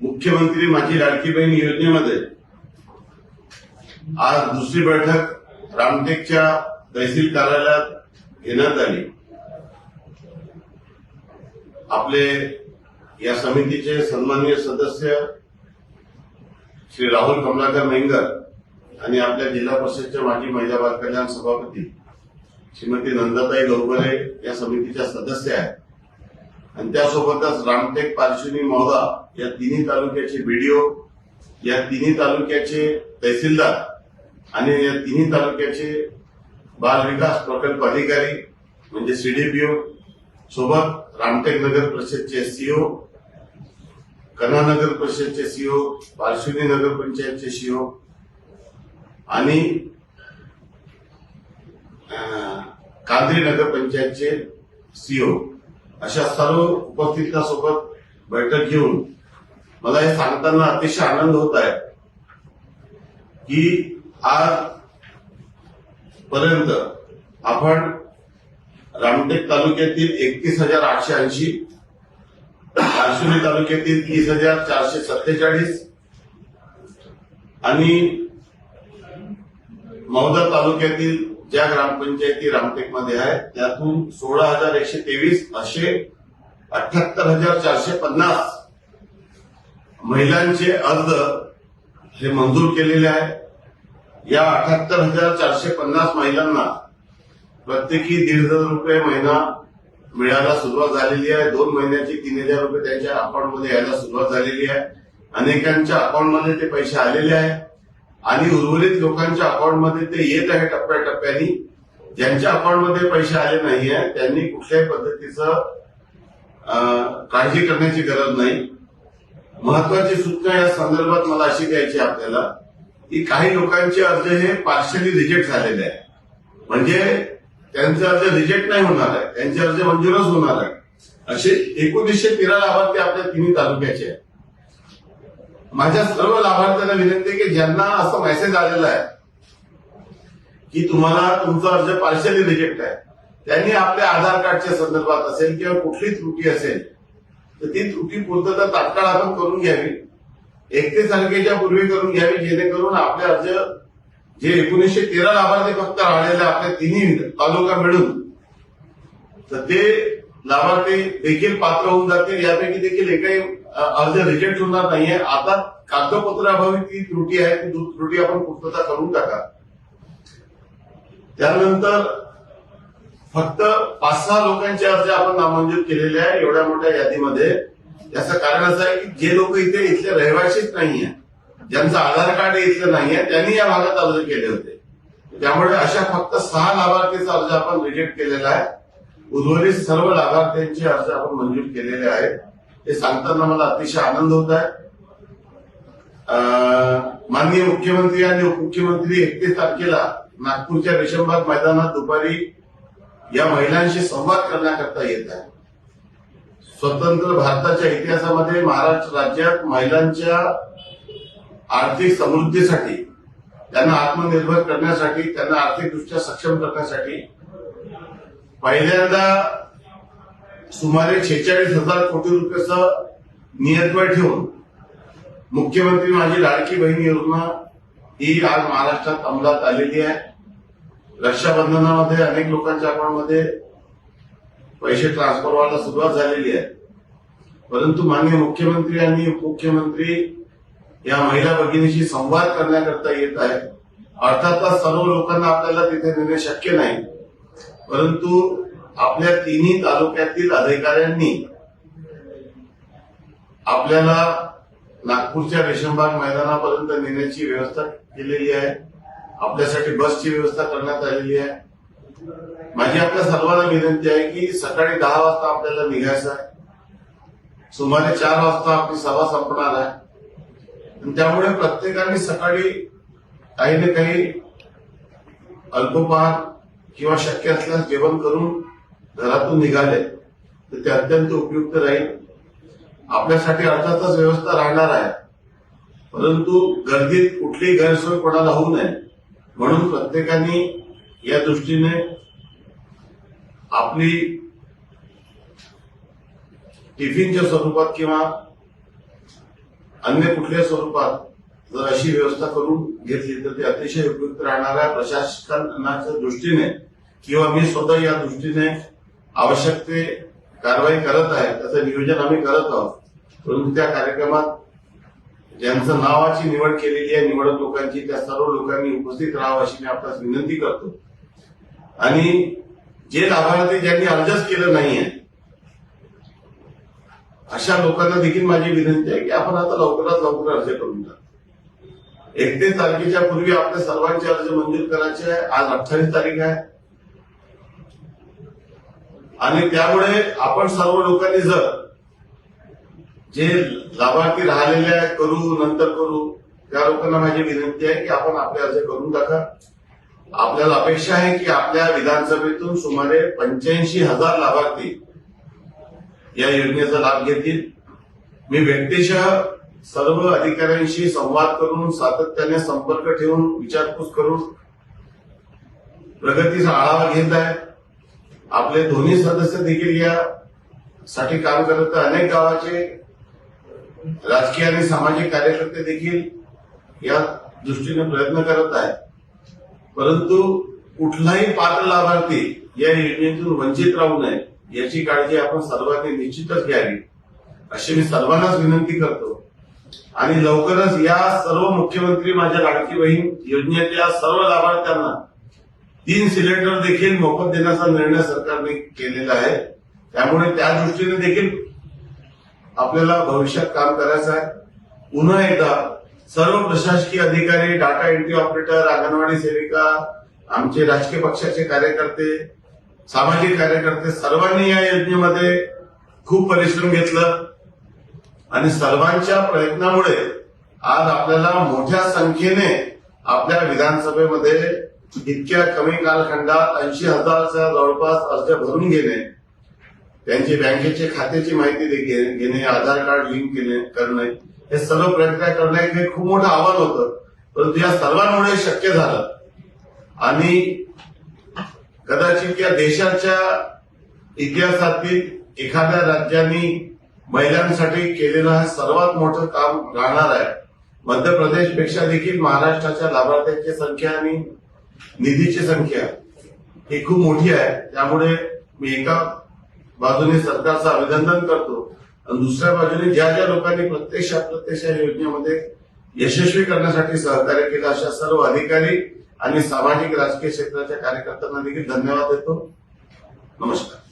मुख्यमंत्री माझी लाडकी बहीण योजनेमध्ये आज दुसरी बैठक रामटेकच्या तहसील कार्यालयात घेण्यात आली. आपले या समितीचे सन्माननीय सदस्य श्री राहुल कमलाकर मेंगर आणि आपल्या जिल्हा परिषदच्या माजी महिला बाल कल्याण सभापती श्रीमती नंदाताई गौबरे या समितीच्या सदस्य आहेत. आणि त्यासोबतच रामटेक पार्श्वनी मौदा या तिन्ही तालुक्याचे बीडीओ या तिन्ही तालुक्याचे तहसीलदार आणि या तिन्ही तालुक्याचे बाल विकास प्रकल्प अधिकारी म्हणजे सीडीपीओ सोबत रामटेक नगर परिषदचे सीओ कन्हा नगर परिषदचे सीओ पार्श्वनी नगर पंचायतचे सीओ आणि कांद्री नगर पंचायतचे सीओ अशा सर्व उपस्थितांसोबत बैठक घेऊन मला हे सांगताना अतिशय आनंद होत आहे की आज पर्यंत आपण रामटेक तालुक्यातील एकतीस हजार आठशे ऐंशी पारशिवनी तालुक्यातील तीस हजार चारशे सत्तेचाळीस आणि मौदा तालुक्यातील ज्या ग्रामपंचायती रामटेकमध्ये आहेत त्यातून सोळा हजार एकशे तेवीस असे अठ्याहत्तर हजार चारशे पन्नास महिलांचे अर्ज हे मंजूर केलेले आहे. या अठ्याहत्तर हजार चारशे पन्नास महिलांना प्रत्येकी दीड हजार रुपये महिना मिळायला सुरुवात झालेली आहे. दोन महिन्याची तीन हजार रुपये त्यांच्या अकाउंटमध्ये यायला सुरुवात झालेली आहे. अनेकांच्या अकाउंटमध्ये ते पैसे आलेले आहे आणि उर्वरित लोकांच्या अकाउंटमध्ये ते येत आहे टप्प्याटप्प्याने. ज्यांच्या अकाउंटमध्ये पैसे आले नाही आहे त्यांनी कुठल्याही पद्धतीचं काळजी करण्याची गरज नाही. महत्वाची सूचना या संदर्भात मला अशी द्यायची आहे आपल्याला की काही लोकांचे अर्ज हे पार्शली रिजेक्ट झालेले आहे म्हणजे त्यांचे अर्ज रिजेक्ट नाही होणार आहे त्यांचे अर्ज मंजूरच होणार आहे असे एकोणीसशे तेरा लाभार्थी आपल्या तिन्ही तालुक्याचे आहेत. माझ्या सर्व लाभार्थ्यांना विनंती आहे की ज्यांना असं मेसेज आलेला आहे की तुम्हाला तुमचा अर्ज पार्शली रिजेक्ट आहे त्यांनी आपल्या आधार कार्डच्या संदर्भात असेल किंवा कुठली त्रुटी असेल तर ती त्रुटी पूर्तता तात्काळ आपण करून घ्यावी. एकतीस तारखेच्या पूर्वी करून घ्यावी जेणेकरून आपले अर्ज जे एकोणीसशे तेरा लाभार्थी फक्त राहिलेले आपल्या तिन्ही तालुका मिळून तर ते लाभार्थी देखील पात्र होऊन जातील. यापैकी देखील एकही अर्ज रिजेक्ट होणार नाहीये. आता कागदपत्राभावी ती त्रुटी आहे. ती त्रुटी आपण पूर्तता करून टाका. त्यानंतर फक्त पाच सहा लोकांचे अर्ज आपण नामंजूर केलेले आहे एवढ्या मोठ्या यादीमध्ये. याचं कारण असं आहे की जे लोक इथे इथले रहिवासीच नाहीये ज्यांचं आधार कार्ड इथलं नाहीये त्यांनी या भागात अर्ज केले होते. त्यामुळे अशा फक्त सहा लाभार्थीचा अर्ज आपण रिजेक्ट केलेला आहे. उर्वरित सर्व लाभार्थ्यांचे अर्ज आपण मंजूर केलेले आहेत. हे सांगताना मला अतिशय आनंद होत आहे. माननीय मुख्यमंत्री आणि उपमुख्यमंत्री एकतीस तारखेला नागपूरच्या रेशमबाग मैदानात दुपारी या महिलांशी संवाद करण्याकरता येत आहे स्वतंत्र भारताच्या इतिहासामध्ये महाराष्ट्र राज्यात महिलांच्या आर्थिक समृद्धीसाठी त्यांना आत्मनिर्भर करण्यासाठी त्यांना आर्थिकदृष्ट्या सक्षम करण्यासाठी पहिल्यांदा सुमारे छेचाळीस हजार कोटी रुपयाचं नियतबळ ठेवून मुख्यमंत्री माझी लाडकी बहीण योजना ही आज महाराष्ट्रात अंमलात आलेली आहे. रक्षाबंधनामध्ये अनेक लोकांच्या अकाउंटमध्ये पैसे ट्रान्सफर व्हायला सुरुवात झालेली आहे. परंतु माननीय मुख्यमंत्री आणि उपमुख्यमंत्री या महिला भगिनीशी संवाद करण्याकरता येत आहे अर्थातच सर्व लोकांना आपल्याला तिथे नेणे शक्य नाही. परंतु आपल्या तिन्ही तालुक्यातील अधिकाऱ्यांनी आपल्याला नागपूरच्या रेशमबाग मैदानापर्यंत नेण्याची व्यवस्था केलेली आहे. आपल्यासाठी बसची व्यवस्था करण्यात आलेली आहे. माझी आपल्या सर्वांना विनंती आहे की सकाळी दहा वाजता आपल्याला निघायचं आहे. सुमारे चार वाजता आपली सभा संपणार आहे. त्यामुळे प्रत्येकाने सकाळी काही ना काही अल्पोपहार किंवा शक्य असल्यास जेवण करून घरातून निघाले तर ते अत्यंत उपयुक्त राहील. आपल्यासाठी अर्थातच व्यवस्था राहणार आहे. परंतु गर्दीत कुठलीही गैरसोय कोणाला होऊ नये. म्हणून प्रत्येकाने या दृष्टीने आपली टिफिनच्या स्वरूपात किंवा अन्य कुठल्या स्वरूपात जर अशी व्यवस्था करून घेतली तर ती अतिशय उपयुक्त राहणार आहे. प्रशासनाच्या दृष्टीने किंवा मी स्वतः या दृष्टीने आवश्यक ते कारवाई करत आहे त्याचं नियोजन आम्ही करत आहोत. परंतु त्या कार्यक्रमात ज्यांचं नावाची निवड केलेली आहे निवडक लोकांची त्या सर्व लोकांनी उपस्थित राहावं अशी मी आपल्यास विनंती करतो. आणि जे लाभार्थी ज्यांनी अर्जच केलं नाहीये अशा लोकांना देखील माझी विनंती आहे की आपण आता लवकरात लवकर अर्ज करून टाक. एकतीस तारखेच्या पूर्वी आपल्या सर्वांचे अर्ज मंजूर करायचे आहे. आज अठ्ठावीस तारीख आहे. आणि त्यामुळे आपण सर्व लोकांनी जर जे लाभार्थी राहिलेले आहेत करू नंतर करू त्या लोकांना माझी विनंती आहे की आपण आपले अर्ज करून टाका. आपल्याला अपेक्षा आहे की आपल्या विधानसभेतून सुमारे पंच्याऐंशी हजार लाभार्थी या योजनेचा लाभ घेतील. मी व्यक्तिशः सर्व अधिकाऱ्यांशी संवाद करून सातत्याने संपर्क ठेवून विचारपूस करून प्रगतीचा आढावा घेत आहे. आपले दोन्ही सदस्य देखील या साठी काम करत अनेक गावाचे राजकीय आणि सामाजिक कार्यकर्ते देखील या दृष्टीने प्रयत्न करत आहेत. परंतु कुठलाही पात्र लाभार्थी या योजनेतून वंचित राहू नये याची काळजी आपण सर्वांनी निश्चितच घ्यावी अशी मी सर्वांनाच विनंती करतो. आणि लवकरच या सर्व मुख्यमंत्री माझ्या लाडकी बहीण योजनेतल्या सर्व लाभार्थ्यांना तीन सिलेंडर देखील मोफत देण्याचा निर्णय सरकारने केलेला आहे. त्यामुळे त्या दृष्टीने देखील आपल्याला भविष्यात काम करायचं आहे. पुन्हा एकदा सर्व प्रशासकीय अधिकारी डाटा एंट्री ऑपरेटर अंगणवाडी सेविका आमचे राजकीय पक्षाचे कार्यकर्ते सामाजिक कार्यकर्ते सर्वांनी या योजनेमध्ये खूप परिश्रम घेतलं. आणि सर्वांच्या प्रयत्नामुळे आज आपल्याला मोठ्या संख्येने आपल्या विधानसभेमध्ये इतक्या कमी कालखंडात ऐंशी हजारच्या जवळपास अर्ज भरून घेणे त्यांचे बँकेचे खात्याची माहिती घेणे आधार कार्ड लिंक केले करणे हे सर्व प्रयत्न करणे हे खूप मोठं आव्हान होतं. परंतु या सर्वांमुळे शक्य झालं. आणि कदाचित या देशाच्या इतिहासातील एखाद्या राज्याने महिलांसाठी केलेलं हे सर्वात मोठं काम राहणार आहे. मध्य प्रदेशपेक्षा देखील महाराष्ट्राच्या लाभार्थ्यांची संख्या आणि निधीची संख्या ही खूप मोठी आहे. त्यामुळे मी एका बाजूने सरकारचं अभिनंदन करतो. आणि दुसऱ्या बाजूने ज्या ज्या लोकांनी प्रत्यक्ष अप्रत्यक्ष या योजनेमध्ये यशस्वी करण्यासाठी सहकार्य केलं अशा सर्व अधिकारी आणि सामाजिक राजकीय क्षेत्राच्या कार्यकर्त्यांना देखील धन्यवाद देतो. नमस्कार.